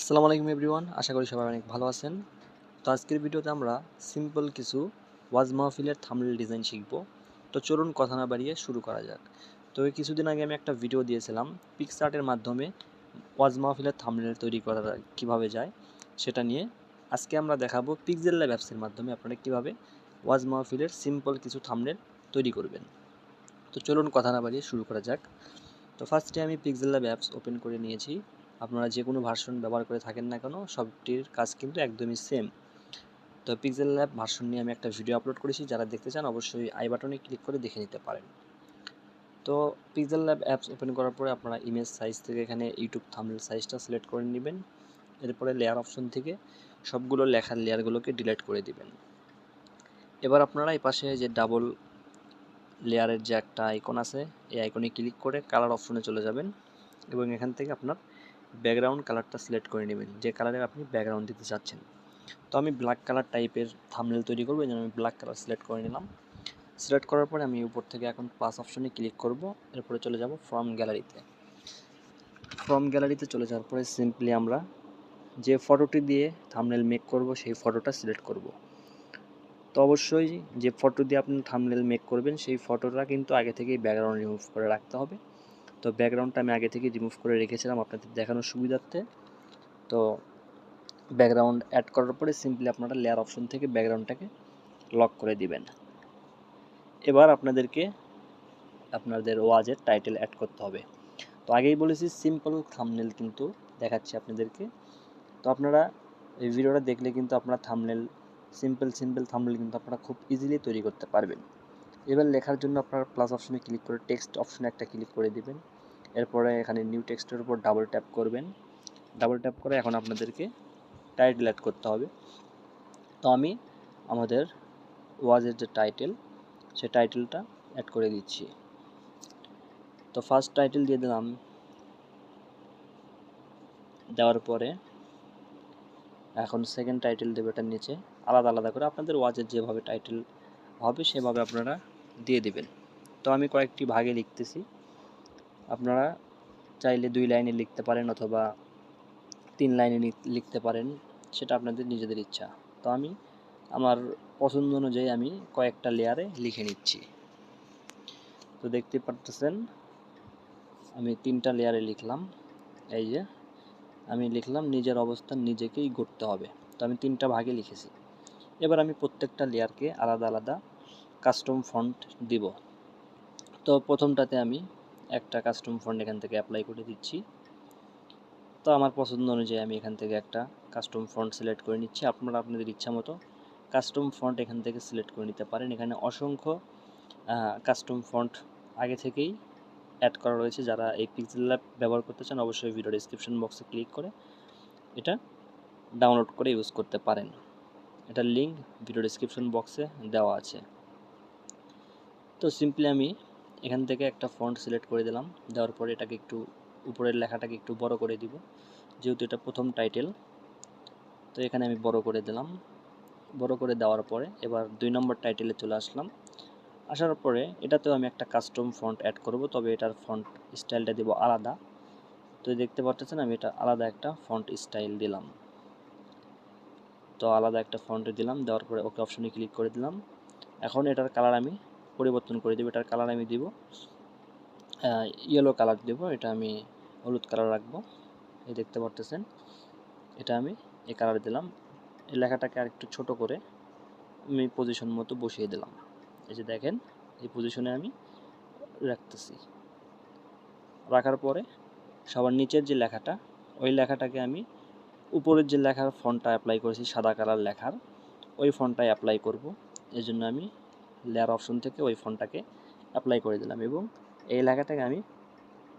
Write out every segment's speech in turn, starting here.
আসসালামু আলাইকুম এভরিওয়ান, আশা করি সবাই অনেক ভালো আছেন। তো আজকের ভিডিওতে আমরা সিম্পল কিছু ওয়াজ মাহফিলের থামনেল ডিজাইন শিখব। তো চলুন কথা না বাড়িয়ে শুরু করা যাক। তো কিছুদিন আগে আমি একটা ভিডিও দিয়েছিলাম পিকসার্টের মাধ্যমে ওয়াজ মাহফিলের থামনেল তৈরি করা কীভাবে যায় সেটা নিয়ে। আজকে আমরা দেখাবো পিকজেল ল্যাব অ্যাপসের মাধ্যমে আপনারা কীভাবে ওয়াজ মাহফিলের সিম্পল কিছু থামনেল তৈরি করবেন। তো চলুন কথা না বাড়িয়ে শুরু করা যাক। তো ফার্স্টে আমি পিকজেল ল্যাব অ্যাপস ওপেন করে নিয়েছি। আপনারা যে কোনো ভার্সন ব্যবহার করে থাকেন না কেন, সবটির কাজ কিন্তু একদমই সেম তো পিক্সেল ল্যাব ভার্সন নিয়ে আমি একটা ভিডিও আপলোড করেছি, যারা দেখতে চান অবশ্যই আই বাটনে ক্লিক করে দেখে নিতে পারেন। তো পিক্সেল ল্যাব অ্যাপস ওপেন করার পরে আপনারা ইমেজ সাইজ থেকে এখানে ইউটিউব থামনেল সাইজটা সিলেক্ট করে নেবেন। এরপরে লেয়ার অপশন থেকে সবগুলো লেখার লেয়ারগুলোকে ডিলিট করে দিবেন। এবার আপনারা এই পাশে যে ডাবল লেয়ারের যে একটা আইকন আছে, এই আইকনে ক্লিক করে কালার অপশনে চলে যাবেন এবং এখান থেকে আপনার ব্যাকগ্রাউন্ড কালারটা সিলেক্ট করে নেবেন। যে কালারের আপনি ব্যাকগ্রাউন্ড দিতে চাচ্ছেন। তো আমি ব্ল্যাক কালার টাইপের থামনেল তৈরি করব, এই জন্য আমি ব্ল্যাক কালার সিলেক্ট করে নিলাম। সিলেক্ট করার পরে আমি উপর থেকে এখন প্লাস অপশনে ক্লিক করব। এরপরে চলে যাব ফ্রম গ্যালারিতে ফ্রম গ্যালারিতে চলে যাওয়ার পরে সিম্পলি আমরা যে ফটোটি দিয়ে থামনেল মেক করব, সেই ফটোটা সিলেক্ট করব। তো অবশ্যই যে ফটো দিয়ে আপনি থামনেল মেক করবেন, সেই ফটোটা কিন্তু আগে থেকেই ব্যাকগ্রাউন্ড রিমুভ করে রাখতে হবে। তো ব্যাকগ্রাউন্ডটা আমি আগে থেকে রিমুভ করে রেখেছিলাম আপনাদের দেখানোর সুবিধার্থে। তো ব্যাকগ্রাউন্ড অ্যাড করার পরে সিম্পলি আপনারা লেয়ার অপশন থেকে ব্যাকগ্রাউন্ডটাকে লক করে দিবেন। এবার আপনাদেরকে আপনাদের ওয়াজের টাইটেল অ্যাড করতে হবে। তো আগেই বলেছি সিম্পল থামনেল কিন্তু দেখাচ্ছি আপনাদেরকে। তো আপনারা এই ভিডিওটা দেখলে কিন্তু আপনারা থামনেল সিম্পল সিম্পল থামনেল কিন্তু আপনারা খুব ইজিলি তৈরি করতে পারবেন। এবার লেখার জন্য আপনার প্লাস অপশনে ক্লিক করে টেক্সট অপশনে একটা ক্লিক করে দিবেন। এরপরে এখানে নিউ টেক্সটের উপর ডাবল ট্যাপ করবেন। ডাবল ট্যাপ করে এখন আপনাদেরকে টাইটেল অ্যাড করতে হবে। তো আমি আমাদের ওয়াজের যে টাইটেল সে টাইটেলটা অ্যাড করে দিচ্ছি। তো ফার্স্ট টাইটেল দিয়ে দিলাম। দেওয়ার পরে এখন সেকেন্ড টাইটেল দেবে এটার নিচে। আলাদা আলাদা করে আপনাদের ওয়াজের যেভাবে টাইটেল হবে সেভাবে আপনারা দিয়ে দিবেন। তো আমি কয়েকটি ভাগে লিখতেছি। আপনারা চাইলে দুই লাইনে লিখতে পারেন অথবা তিন লাইনে লিখতে পারেন, সেটা আপনাদের নিজেদের ইচ্ছা। তো আমি আমার পছন্দ অনুযায়ী আমি কয়েকটা লেয়ারে লিখে নিচ্ছি। তো দেখতে পারতেছেন, আমি তিনটা লেয়ারে লিখলাম। এই যে, আমি লিখলাম নিজের অবস্থান নিজেকেই গড়তে হবে। তো আমি তিনটা ভাগে লিখেছি। এবার আমি প্রত্যেকটা লেয়ারকে আলাদা আলাদা কাস্টম ফন্ট দিব। তো প্রথমটাতে আমি একটা কাস্টম ফন্ট এখান থেকে অ্যাপ্লাই করে দিচ্ছি। তো আমার পছন্দ অনুযায়ী আমি এখান থেকে একটা কাস্টম ফন্ট সিলেক্ট করে নিচ্ছি। আপনারা আপনাদের ইচ্ছা মতো কাস্টম ফন্ট এখান থেকে সিলেক্ট করে নিতে পারেন। এখানে অসংখ্য কাস্টম ফন্ট আগে থেকেই অ্যাড করা রয়েছে। যারা এই পিক্সেল ল্যাব ব্যবহার করতে চান অবশ্যই ভিডিও ডিসক্রিপশন বক্সে ক্লিক করে এটা ডাউনলোড করে ইউজ করতে পারেন। এটার লিঙ্ক ভিডিও ডিসক্রিপশন বক্সে দেওয়া আছে। তো সিম্পলি আমি এখান থেকে একটা ফন্ট সিলেক্ট করে দিলাম। দেওয়ার পরে এটাকে একটু উপরের লেখাটাকে একটু বড় করে দিব, যেহেতু এটা প্রথম টাইটেল তো এখানে আমি বড় করে দিলাম। বড় করে দেওয়ার পরে এবার দুই নম্বর টাইটেলে চলে আসলাম। আসার পরে এটাতেও আমি একটা কাস্টম ফন্ট অ্যাড করব, তবে এটার ফন্ট স্টাইলটা দেব আলাদা। তো দেখতে পাচ্ছেন আমি এটা আলাদা একটা ফন্ট স্টাইল দিলাম। তো আলাদা একটা ফন্ট দিলাম, দেওয়ার পরে ওকে অপশনে ক্লিক করে দিলাম। এখন এটার কালার আমি পরিবর্তন করে দেবো, এটার কালার আমি দিব। ইয়েলো কালার দেব, এটা আমি হলুদ কালার রাখব। এই দেখতে পারতেছেন, এটা আমি এই কালার দিলাম। এই লেখাটাকে আর একটু ছোটো করে আমি পজিশন মতো বসিয়ে দিলাম। এই যে দেখেন, এই পজিশনে আমি রাখতেছি। রাখার পরে সবার নিচের যে লেখাটা, ওই লেখাটাকে আমি উপরের যে লেখার ফন্টটা অ্যাপ্লাই করেছি, সাদা কালার লেখার, ওই ফন্টটাই অ্যাপ্লাই করব। এই জন্য আমি লেয়ার অপশন থেকে ওই ফোনটাকে অ্যাপ্লাই করে দিলাম এবং এই লেখাটাকে আমি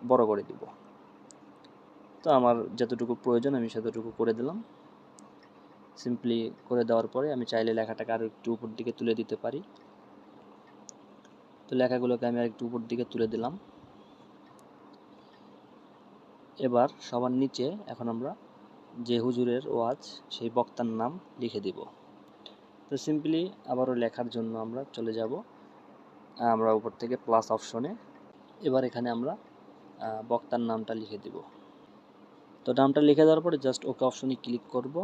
বড় করে দিব। তো আমার যতটুকু প্রয়োজন আমি সেতটুকু করে দিলাম। সিম্পলি করে দেওয়ার পরে আমি চাইলে লেখাটাকে আরও একটু উপর দিকে তুলে দিতে পারি। তো লেখাগুলোকে আমি আর একটু উপর দিকে তুলে দিলাম। এবার সবার নিচে এখন আমরা যে হুজুরের ওয়াজ, সেই বক্তার নাম লিখে দিব। তো সিম্পলি আবারও লেখার জন্য আমরা চলে যাব, আমরা উপর থেকে প্লাস অপশনে এবার এখানে আমরা বক্তার নামটা লিখে দিব। তো নামটা লিখে দেওয়ার পরে জাস্ট ওকে অপশনে ক্লিক করব।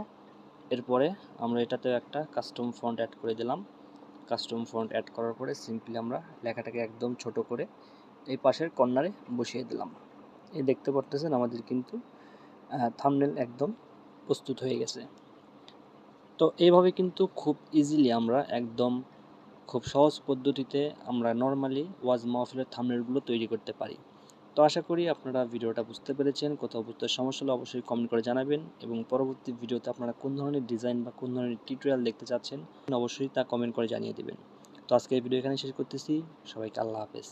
এরপরে আমরা এটাতেও একটা কাস্টম ফন্ট অ্যাড করে দিলাম। কাস্টম ফন্ট অ্যাড করার পরে সিম্পলি আমরা লেখাটাকে একদম ছোট করে এই পাশের কর্নারে বসিয়ে দিলাম। এই দেখতে পারতেছেন আমাদের কিন্তু থামনেল একদম প্রস্তুত হয়ে গেছে। তো এইভাবে কিন্তু খুব ইজিলি আমরা একদম খুব সহজ পদ্ধতিতে আমরা নর্মালি ওয়াজ মাহফিলের থামনেলগুলো তৈরি করতে পারি। তো আশা করি আপনারা ভিডিওটা বুঝতে পেরেছেন, কোথাও বুঝতে সমস্যা হলে অবশ্যই কমেন্ট করে জানাবেন এবং পরবর্তী ভিডিওতে আপনারা কোন ধরনের ডিজাইন বা কোন ধরনের টিউটোরিয়াল দেখতে চাচ্ছেন, অবশ্যই তা কমেন্ট করে জানিয়ে দেবেন। তো আজকে এই ভিডিও এখানে শেষ করতেছি, সবাইকে আল্লাহ হাফেজ।